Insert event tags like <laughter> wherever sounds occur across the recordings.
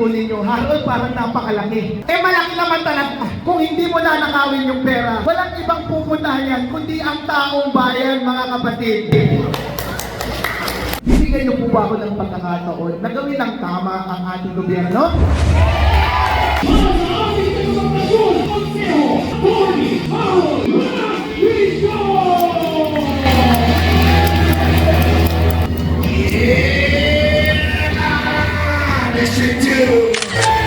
po ninyo, Harold, parang napakalaki. Eh malaki naman talaga. Kung hindi mo nanakawin yung pera, walang ibang pupuntahan yan, kundi ang taong bayan, mga kapatid. Bibigyan niyo po ba ako ng pagkakataon na gawin ng tama ang ating gobyerno? Listen to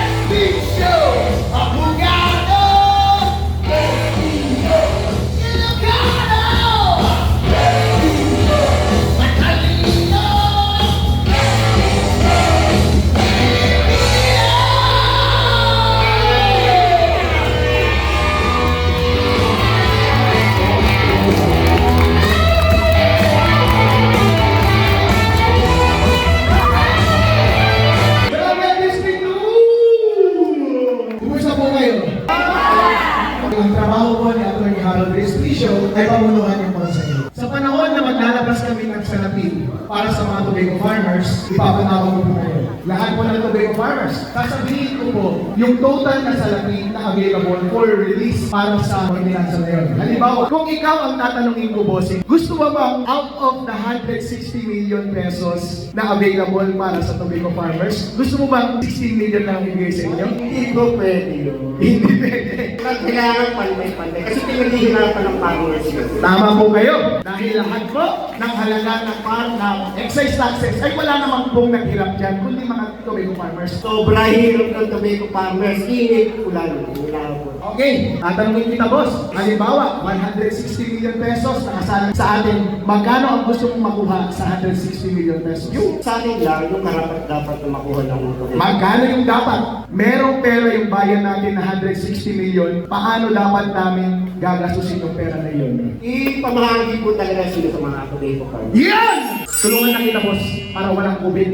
ay pamunuhan yung konseyo. Sa panahon na maglalabas kami ng salapi para sa mga Tobago farmers, ipapatawag ko po kayo. Lahat po ng Tobago farmers, sasabihin ko po yung total na salapi na available for release para sa ordinansa na yun. Halimbawa, kung ikaw ang tatanungin ko, bossing, gusto mo bang out of the 160 million pesos na available para sa Tobago farmers, gusto mo bang 16 million lang ibigay sa inyo? Hindi ko pwede yun. Hindi pwede. Kailangan panday-panday. Kasi pinaghihirapan ng farmers yun. Tama po kayo. Dahil lahat po ng halaga ng farm ng excise taxes ay wala namang pong naghirap dyan, kundi mga Tobago farmers. Sobra hirap ng Tobago farmers. Init ulan. Ulan. Okay, tatanungin kita boss. Halimbawa, 160 million pesos nakasalang sa atin. Magkano ang gusto mong makuha sa 160 million pesos? Yung sa akin lang, yung karapat dapat na makuha ng Tobago. Magkano yung dapat? Merong pera yung bayan natin na 160 million. Paano dapat namin gagastusin yung pera na yun? Ipamahagi po talaga sila sa mga Tobago farmers. Yan! Tulungan na kita, boss, para walang COVID.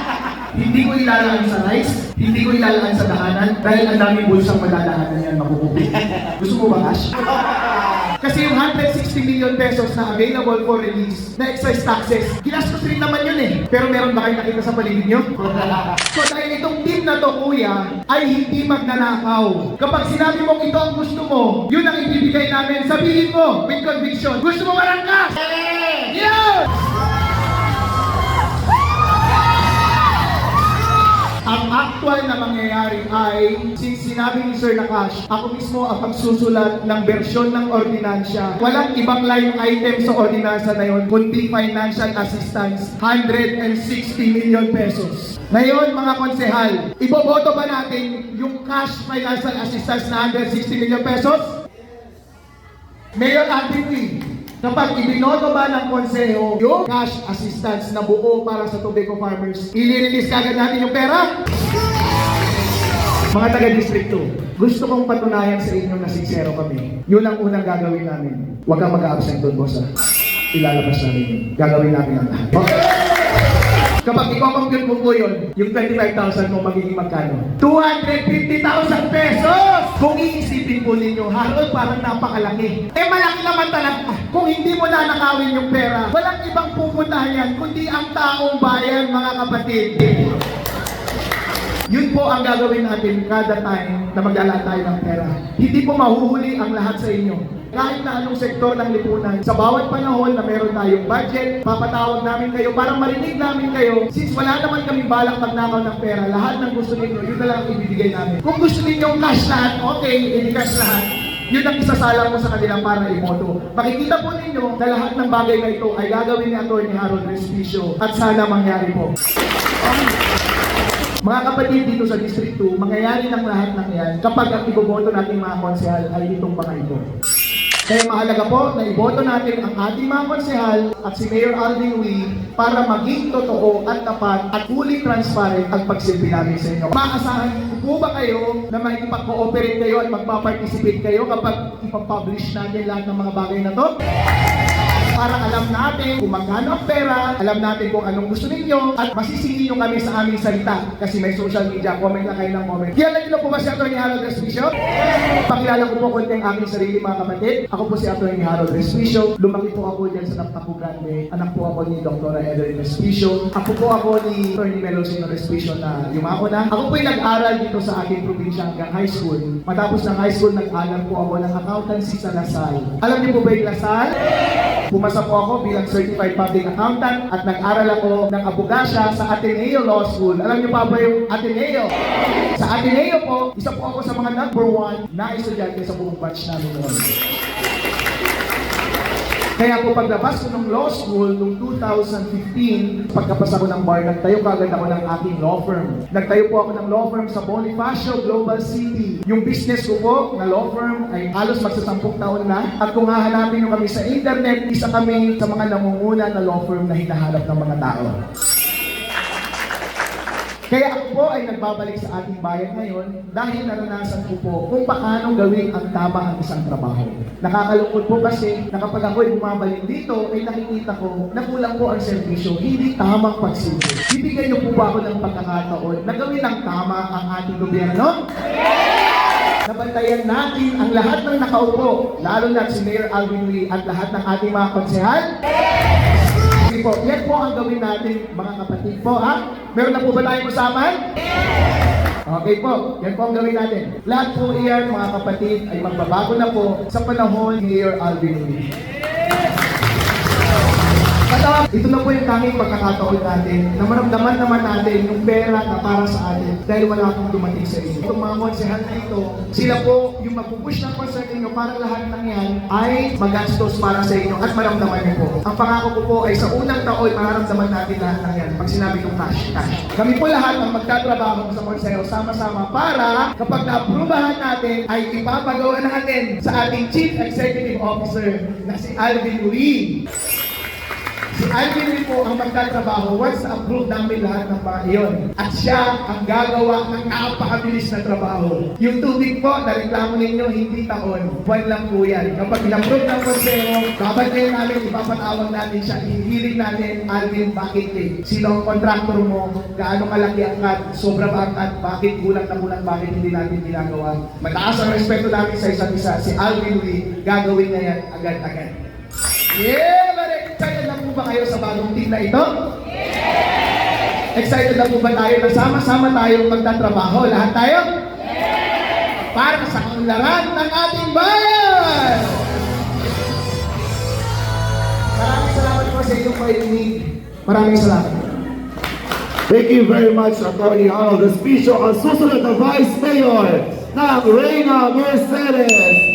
<laughs> hindi ko ilalaan sa rice, hindi ko ilalaan sa dahanan, dahil ang daming bulsang madadahanan yan, makukubig. <laughs> Gusto mo ba, Ash? <laughs> Kasi yung 160 million pesos na available for release na excise taxes, ginastos rin naman yun eh. Pero meron ba kayo nakita sa paligid nyo? so dahil team na to, kuya, ay hindi magnanakaw. Kapag sinabi mong ito ang gusto mo, yun ang ibibigay namin. Sabihin mo, with conviction, gusto mo marangkas? Yes! Ang actual na mangyayari ay, since sinabi ni Sir Nakash, ako mismo ang magsusulat ng bersyon ng ordinansya. Walang ibang line item sa ordinansa na yon, kundi financial assistance, 160 million pesos. Ngayon, mga konsehal, iboboto ba natin yung cash financial assistance na 160 million pesos? Mayor Anthony, kapag ibinoto ba ng konseho yung cash assistance na buo para sa Tobago farmers, ilirelease kagad natin yung pera? Mga taga-district 2, gusto kong patunayan sa inyo na sincero kami. Yun ang unang gagawin namin. Huwag kang mag-absent doon, boss. ha? Ilalabas namin yun. Gagawin namin ang lahat. Okay. Kapag i-compute mo po yun, yung 25,000 mo magiging magkano? 250,000 pesos! Kung iisipin po ninyo, Harold, parang napakalaki. Eh malaki naman talaga. Kung hindi mo nanakawin yung pera, walang ibang pupuntahan yan, kundi ang taong bayan, mga kapatid. Yun po ang gagawin natin kada time na magdala tayo ng pera. Hindi po mahuhuli ang lahat sa inyo. Kahit na anong sektor ng lipunan, sa bawat panahon na meron tayong budget, papatawag namin kayo para marinig namin kayo. Since wala naman kami balak magnakaw ng pera, lahat ng gusto ninyo, yun na lang ang ibibigay namin. Kung gusto ninyo cash lahat, okay, i-cash lahat. Yun ang isasalang mo sa kanila para imoto. Makikita po ninyo na lahat ng bagay na ito ay gagawin ni Atty. Harold Respicio at sana mangyari po. Mga kapatid dito sa District 2, mangyayari ng lahat ng yan kapag ang iboboto nating mga konsehal ay itong mga ito. Kaya mahalaga po na iboto natin ang ating mga konsehal at si Mayor Alvin Wee para maging totoo at tapat at fully transparent ang pagsilbi namin sa inyo. Maasahan po ba kayo na makikipag-cooperate kayo at magpa-participate kayo kapag ipapublish natin lahat ng mga bagay na to? Para alam natin kung magkano ang pera, alam natin kung anong gusto ninyo, at masisingin nyo kami sa aming salita. Kasi may social media, comment na kayo ng comment. Kilala niyo na po ba si Atty. Harold Respicio? Pakilala ko po konti ang aking sarili mga kapatid. Ako po si Atty. Harold Respicio. Lumaki po ako dyan sa Naptaco Grande. Anak po ako ni Dr. Evelyn Respicio. Ako po ako ni Atty. Melosino Respicio na yumako na. Ako po nag-aral dito sa ating probinsya hanggang high school. Matapos ng high school, nag-aral po ako ng accountancy sa Lasal. Alam niyo po ba yung Lasal? Pumasa po ako bilang certified public accountant at nag-aral ako ng abogasya sa Ateneo Law School. Alam niyo pa ba yung Ateneo? Sa Ateneo po, isa po ako sa mga number one na estudyante sa buong batch namin noon. Kaya po paglabas ko ng law school noong 2015, pagkapasa ko ng bar, nagtayo kagad ako ng aking law firm. Nagtayo po ako ng law firm sa Bonifacio Global City. Yung business ko po na law firm ay halos magsasampung taon na. At kung hahanapin nyo kami sa internet, isa kami sa mga namunguna na law firm na hinahanap ng mga tao. Kaya ako po ay nagbabalik sa ating bayan ngayon dahil naranasan ko po kung paano gawin ang tama ang isang trabaho. Nakakalungkot po kasi na kapag ako ay bumabalik dito ay nakikita ko na kulang po ang servisyo, hindi tamang pagsilbi. Bibigyan niyo po ba ako ng pagkakataon na gawin ng tama ang ating gobyerno? Nabantayan natin ang lahat ng nakaupo, lalo na si Mayor Alvin Lee at lahat ng ating mga konsehal. Sige po, yan po ang gawin natin mga kapatid po ha. Meron na po ba tayong usapan? Okay po, yan po ang gawin natin. Lahat po iyan mga kapatid ay magbabago na po sa panahon ni Mayor Alvin Lee. Ito na po yung tanging pagkakataon natin na maramdaman naman natin yung pera na para sa atin dahil wala akong dumating sa inyo. Itong mga konsehal na ito, sila po yung magpupush ng concern ninyo para lahat ng yan ay magastos para sa inyo at maramdaman niyo po. Ang pangako ko po ay sa unang taon mararamdaman natin lahat ng yan pag sinabi kong cash, cash. Kami po lahat ang magtatrabaho sa konseho sama-sama para kapag naaprubahan natin ay ipapagawa natin sa ating Chief Executive Officer na si Alvin Lee. Lee po ang magtatrabaho once na-approve namin lahat ng mga iyon. At siya ang gagawa ng napakabilis na trabaho. Yung tubig po, nareklamo ninyo, hindi taon. Buwan lang po yan. Kapag in-approve ng konseho, babantayan namin, ipapatawag natin siya, ihiling natin, Alvin, bakit eh? Sino ang contractor mo? Gaano kalaki ang cut? Sobra ba ang cut? Bakit kulang na kulang? Bakit hindi natin ginagawa? Mataas ang respeto namin sa isa't isa. Si Alvin Lee, gagawin na yan agad-agad. Yeah, kayo sa bagong team na ito? Excited na po ba tayo na sama-sama tayong magtatrabaho? Lahat tayo? Para sa kaunlaran ng ating bayan! Maraming salamat po sa inyong pakikinig. Maraming salamat. Thank you very much, Attorney Harold Respicio, ang susunod na Vice Mayor ng Reyna Mercedes